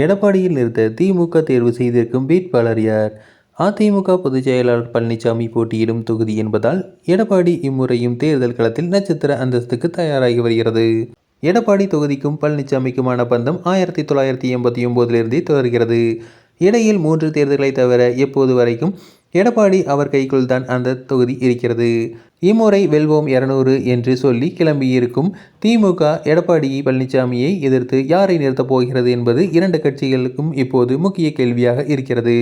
எடப்பாடியில் நிறுத்த திமுக தேர்வு செய்திருக்கும் வேட்பாளர் யார்? அதிமுக பொதுச் செயலாளர் பழனிசாமி போட்டியிடும் தொகுதி என்பதால் எடப்பாடி இம்முறையும் தேர்தல் களத்தில் நட்சத்திர அந்தஸ்துக்கு தயாராகி வருகிறது. எடப்பாடி தொகுதிக்கும் பழனிசாமிக்குமான பந்தம் ஆயிரத்தி தொள்ளாயிரத்தி எண்பத்தி ஒம்போதிலிருந்தே தொடர்கிறது. இடையில் மூன்று தேர்தல்களை தவிர எப்போது வரைக்கும் எடப்பாடி அவர் கைக்குள் தான் அந்த தொகுதி இருக்கிறது. இம்முறை வெல்வோம் இருநூறு என்று சொல்லி கிளம்பியிருக்கும் திமுக எடப்பாடி பழனிசாமியை எதிர்த்து யாரை நிறுத்தப் போகிறது என்பது இரண்டு கட்சிகளுக்கும் இப்போது முக்கிய கேள்வியாக இருக்கிறது.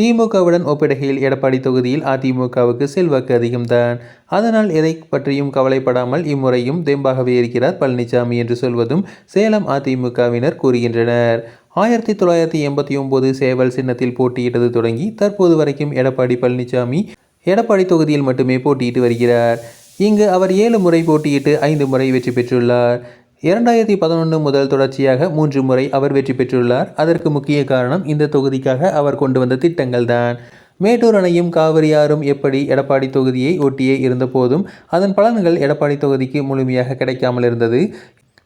திமுகவுடன் ஒப்பிடுகையில் எடப்பாடி தொகுதியில் அதிமுகவுக்கு செல்வாக்கு அதிகம்தான். அதனால் எதை பற்றியும் கவலைப்படாமல் இம்முறையும் தெம்பாகவே இருக்கிறார் பழனிசாமி என்று சொல்வதும் சேலம் அதிமுகவினர் கூறுகின்றனர். ஆயிரத்தி தொள்ளாயிரத்தி எண்பத்தி ஒன்பது சேவல் சின்னத்தில் போட்டியிட்டது தொடங்கி தற்போது வரைக்கும் எடப்பாடி பழனிசாமி எடப்பாடி தொகுதியில் மட்டுமே போட்டியிட்டு வருகிறார். இங்கு அவர் ஏழு முறை போட்டியிட்டு ஐந்து முறை வெற்றி பெற்றுள்ளார். இரண்டாயிரத்தி பதினொன்று முதல் தொடர்ச்சியாக மூன்று முறை அவர் வெற்றி பெற்றுள்ளார். அதற்கு முக்கிய காரணம் இந்த தொகுதிக்காக அவர் கொண்டு வந்த திட்டங்கள் தான் மேட்டூர் அணையும் காவிரியாரும் எப்படி எடப்பாடி தொகுதியை ஒட்டியே இருந்த போதும் அதன் பலன்கள் எடப்பாடி தொகுதிக்கு முழுமையாக கிடைக்காமல் இருந்தது.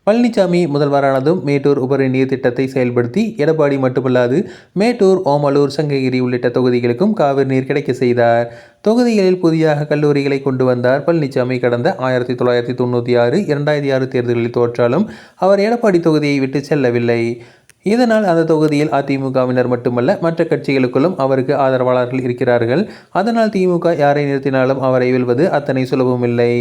பழனிசாமி முதல்வரானதும் மேட்டூர் உபரி நீர் திட்டத்தை செயல்படுத்தி எடப்பாடி மட்டுமல்லாது மேட்டூர் ஓமலூர் சங்ககிரி உள்ளிட்ட தொகுதிகளுக்கும் காவிரி நீர் கிடைக்க செய்தார். தொகுதிகளில் புதிதாக கல்லூரிகளை கொண்டு வந்தார் பழனிசாமி கடந்த ஆயிரத்தி தொள்ளாயிரத்தி தொண்ணூற்றி ஆறு இரண்டாயிரத்தி ஆறு தேர்தல்களில் தோற்றாலும் அவர் எடப்பாடி தொகுதியை விட்டு செல்லவில்லை. இதனால் அந்த தொகுதியில் அதிமுகவினர் மட்டுமல்ல மற்ற கட்சிகளுக்குள்ளும் அவருக்கு ஆதரவாளர்கள் இருக்கிறார்கள். அதனால் திமுக யாரை நிறுத்தினாலும் அவரை வெல்வது அத்தனை சுலபமில்லை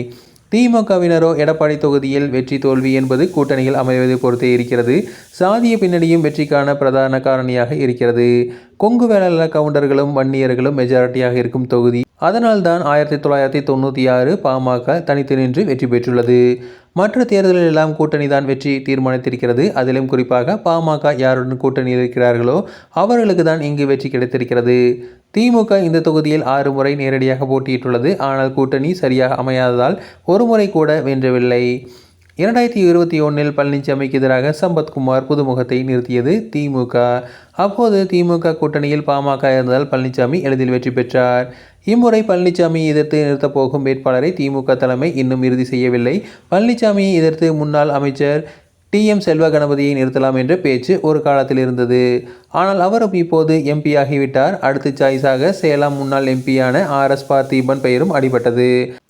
திமுகவினரோ எடப்பாடி தொகுதியில் வெற்றி தோல்வி என்பது கூட்டணியில் அமைவதை பொறுத்தே இருக்கிறது. சாதிய பின்னணியும் வெற்றிக்கான பிரதான காரணியாக இருக்கிறது. கொங்கு வேளாள கவுண்டர்களும் வன்னியர்களும் மெஜாரிட்டியாக இருக்கும் தொகுதி அதனால்தான் ஆயிரத்தி தொள்ளாயிரத்தி தொண்ணூற்றி ஆறு பாமக தனித்து நின்று வெற்றி பெற்றுள்ளது. மற்ற தேர்தலில் எல்லாம் கூட்டணி தான் வெற்றி தீர்மானித்திருக்கிறது. அதிலும் குறிப்பாக பாமக யாருடன் கூட்டணியில் இருக்கிறார்களோ அவர்களுக்கு தான் இங்கு வெற்றி கிடைத்திருக்கிறது. திமுக இந்த தொகுதியில் ஆறு முறை நேரடியாக போட்டியிட்டுள்ளது. ஆனால் கூட்டணி சரியாக அமையாததால் ஒரு முறை கூட வென்றவில்லை. இரண்டாயிரத்தி இருபத்தி ஒன்றில் பழனிசாமிக்கு எதிராக சம்பத்குமார் புதுமுகத்தை நிறுத்தியது திமுக. அப்போது திமுக கூட்டணியில் பாமக இருந்ததால் பழனிசாமி எளிதில் வெற்றி பெற்றார். இம்முறை பழனிசாமி எதிர்த்து நிறுத்தப் போகும் வேட்பாளரை திமுக தலைமை இன்னும் இறுதி செய்யவில்லை. பழனிசாமியை எதிர்த்து முன்னாள் அமைச்சர் டி. எம். செல்வ கணபதியை நிறுத்தலாம் என்ற பேச்சு ஒரு காலத்தில் இருந்தது. ஆனால் அவரும் இப்போது எம்பி ஆகிவிட்டார். அடுத்த சாய்ஸாக சேலம் முன்னாள் எம்பியான ஆர். எஸ். பார்த்திபன் பெயரும் அடிபட்டது.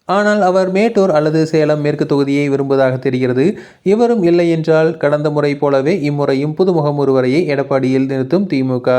ஆனால் அவர் மேட்டூர் அல்லது சேலம் மேற்கு தொகுதியை விரும்புவதாக தெரிகிறது. இவரும் இல்லை என்றால் கடந்த முறை போலவே இம்முறையும் புதுமுகம் ஒருவரையே எடப்பாடியில் நிறுத்தும் திமுக